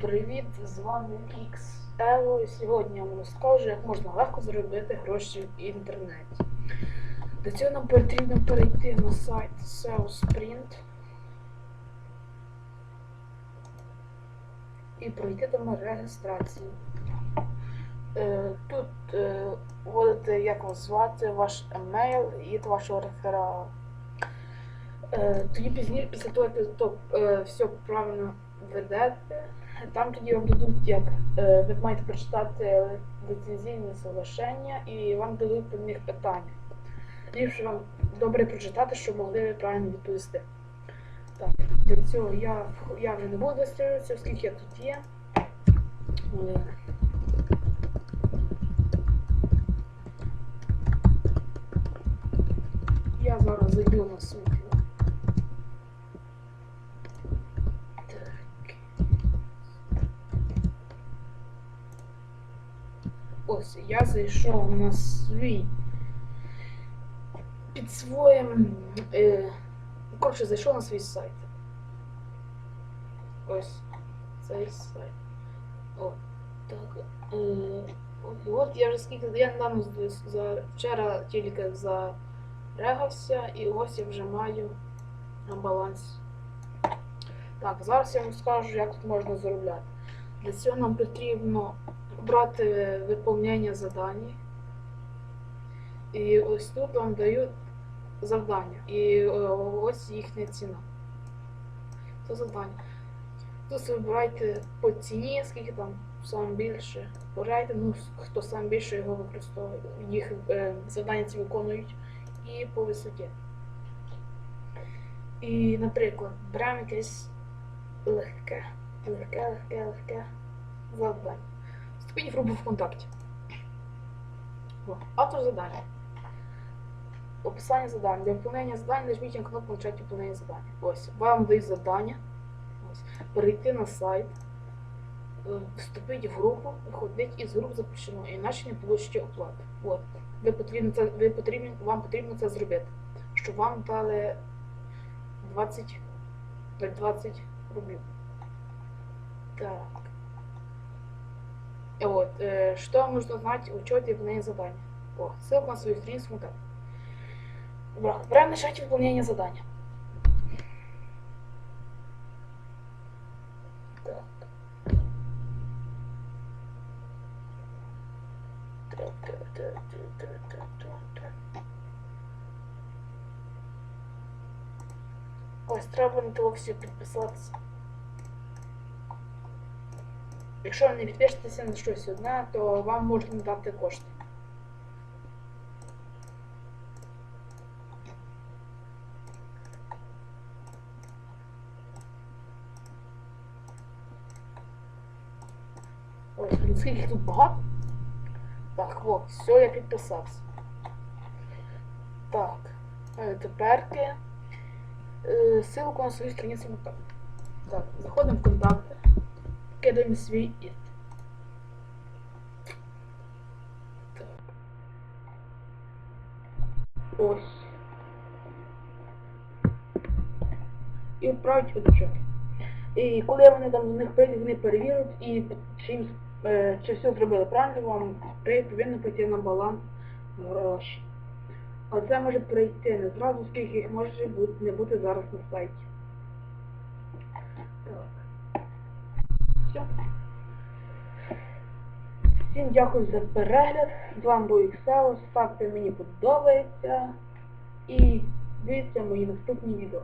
Привіт! З вами XELO і сьогодні я вам розкажу, як можна легко заробити гроші в інтернеті. Для цього нам потрібно перейти на сайт SEO Sprint і пройти там реєстрацію. Е, Тут е, вводите, як вас звати, ваш емейл і вашого реферала. Е, Тоді пізніше, після того, як ви все правильно ведете, там тоді вам дадуть, як е, ви маєте прочитати ліцензійне соглашення і вам дадуть по них питання. Ліпше вам добре прочитати, щоб могли ви правильно відповісти. Так, для цього я, я вже не буду реєструватися, оскільки я тут є. Я зараз зайду на світло. Так. Ось я зайшов на свій під своїм. Е, коротше, зайшов на свій сайт. Ось цей сайт. О, так. Е, от, я вже скільки. Я недавно за вчора тільки зарегався і ось я вже маю на балансі. Так, зараз я вам скажу, як тут можна заробляти. Для цього нам потрібно брати виповнення завдань. І ось тут вам дають завдання. І е, ось їхня ціна. Це завдання. Тут вибирайте по ціні, скільки там саме більше. Вибирайте, ну, хто саме більше його використовує. Їх е, завдання ці виконують і по висоті. І, наприклад, беремо якесь легке, легке, легке, легке завдання. Вступіть в групу ВКонтакті. О, Автор задання. Описання завдання. Для виконання завдання нажміть на кнопку почати виконання завдання. Ось. Вам дають завдання. Ось. Перейти на сайт. е, Вступіть в групу, виходить із груп запущено, іначе не получите оплату. От. Ви потрібно це, ви потрібно, вам потрібно це зробити, щоб вам дали 20, 20 рублів. Так. От, э, что нужно знать у учете выполнения задания? О, ссылка на свою страницу ВКонтакте. Брат, прямо начать выполнение задания. Так. Ось, треба на тело все підписатися. Якщо не підпишетеся на щось одне, то вам можуть не дати кошти. Ой, скільки тут багато. Так, от, все, я підписався. Так, е, теперки ссылку на свою страницю Так, заходимо в контакти, кидаємо свій ід. Ось. І відправить одучок. І коли вони там до них прийдуть, вони перевірять і чи їм е, чи все зробили правильно, вам повинно прийти на баланс гроші. А це може прийти не зразу, скільки їх може бути, не бути зараз на сайті. Так. Все. Всім дякую за перегляд. З вами був Excel. Ставте мені подобається і дивіться мої наступні відео.